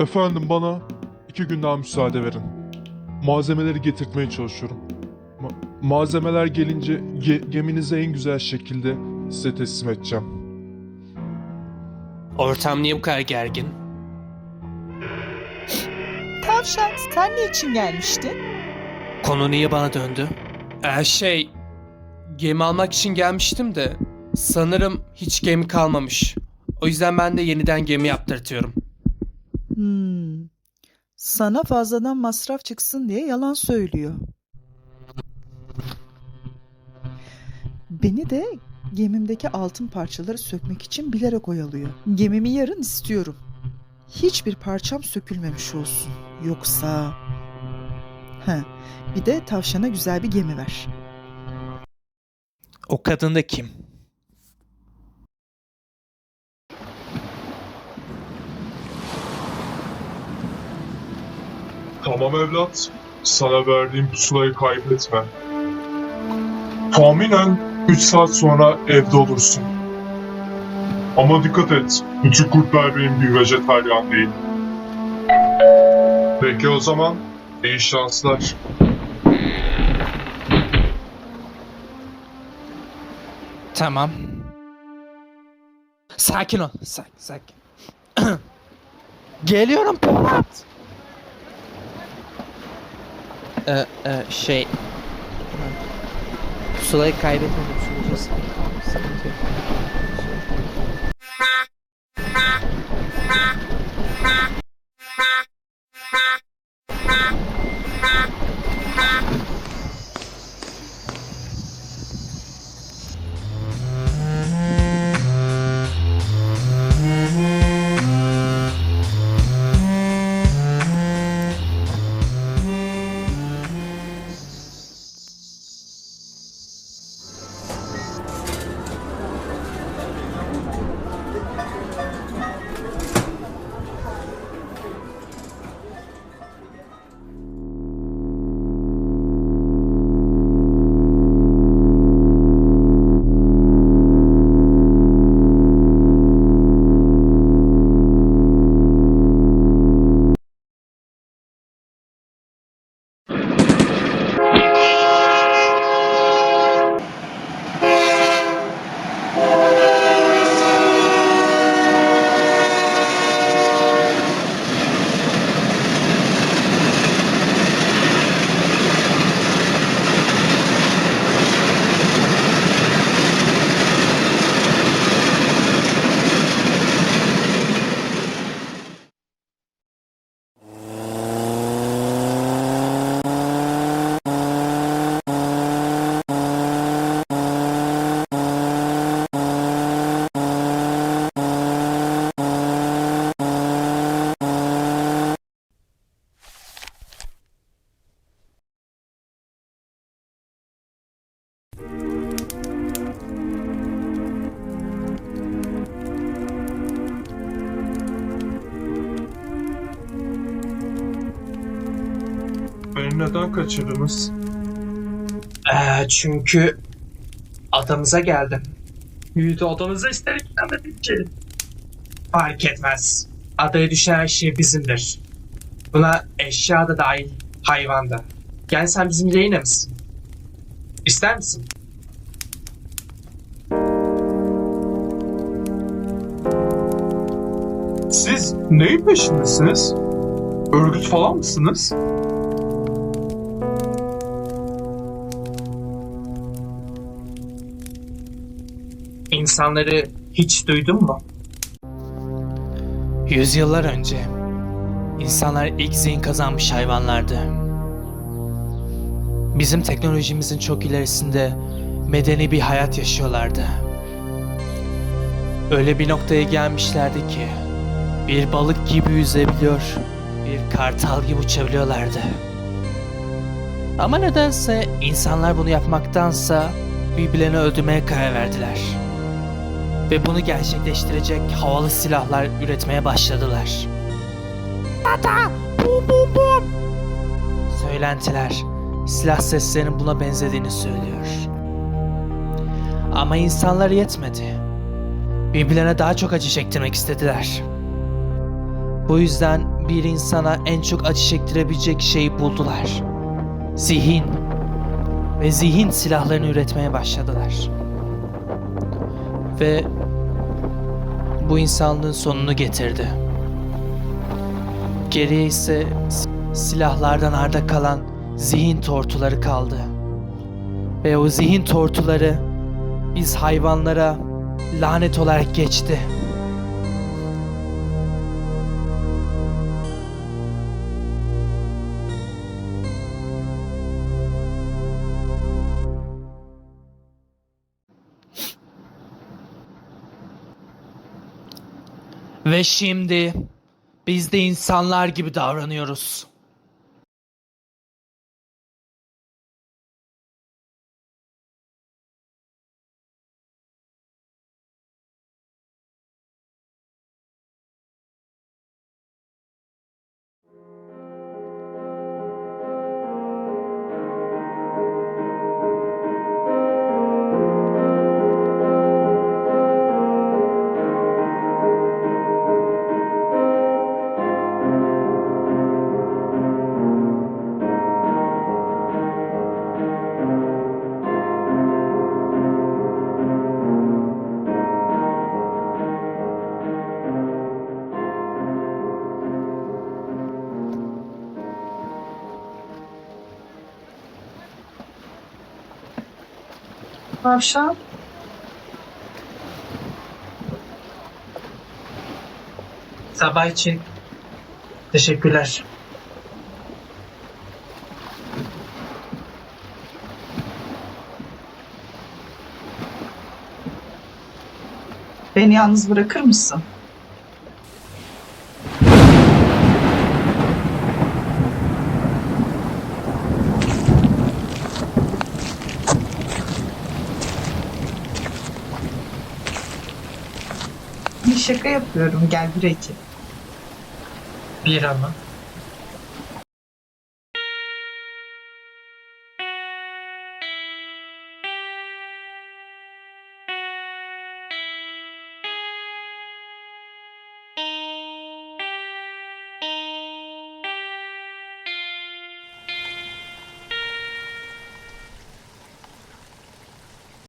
Efendim bana iki gün daha müsaade verin. Malzemeleri getirtmeye çalışıyorum. Ma- malzemeler gelince ge- geminize en güzel şekilde size teslim edeceğim. Ortam niye bu kadar gergin? Tavşan sen ne için gelmiştin? Konu niye bana döndü? Ee, şey... Gemi almak için gelmiştim de... Sanırım hiç gemi kalmamış. O yüzden ben de yeniden gemi yaptırtıyorum. Hmm. Sana fazladan masraf çıksın diye yalan söylüyor. Beni de gemimdeki altın parçaları sökmek için bilerek oyalıyor. Gemimi yarın istiyorum. Hiçbir parçam sökülmemiş olsun. Yoksa... He, bir de tavşana güzel bir gemi ver. O kadın da kim? Tamam evlat. Sana verdiğim pusulayı kaybetme. Tahminen 3 saat sonra evde olursun. Ama dikkat et. Küçük kurtlar benim bir vejetaryen değil. Peki o zaman iyi şanslar. Tamam. Sakin ol. Sakin, sakin. Geliyorum Polat. Ee, e, şey... Pusulayı kaybetmedim sürece sıkıntı yok. Neden kaçırdınız? Ee, çünkü adamıza geldim. Büyüdü odamıza isterek gidemedim ki. Fark etmez. Adaya düşen her şey bizimdir. Buna eşya da dahil, hayvan da. Yani sen bizim yayına mısın? İster misin? Siz neyin peşindesiniz? Örgüt falan mısınız? İnsanları hiç duydun mu? Yüzyıllar önce insanlar ilk zihin kazanmış hayvanlardı. Bizim teknolojimizin çok ilerisinde medeni bir hayat yaşıyorlardı. Öyle bir noktaya gelmişlerdi ki bir balık gibi yüzebiliyor, bir kartal gibi uçabiliyorlardı. Ama nedense insanlar bunu yapmaktansa birbirlerini öldürmeye karar verdiler ve bunu gerçekleştirecek havalı silahlar üretmeye başladılar. Ata! Bum bum bum! Söylentiler, silah seslerinin buna benzediğini söylüyor. Ama insanlar yetmedi. Birbirlerine daha çok acı çektirmek istediler. Bu yüzden bir insana en çok acı çektirebilecek şeyi buldular. Zihin. Ve zihin silahlarını üretmeye başladılar. Ve bu insanlığın sonunu getirdi. Geriye ise silahlardan arda kalan zihin tortuları kaldı. Ve o zihin tortuları biz hayvanlara lanet olarak geçti. Ve şimdi biz de insanlar gibi davranıyoruz. Tavşan. Sabah için teşekkürler. Beni yalnız bırakır mısın? Bir şaka yapıyorum. Gel bir içelim. Bir ama.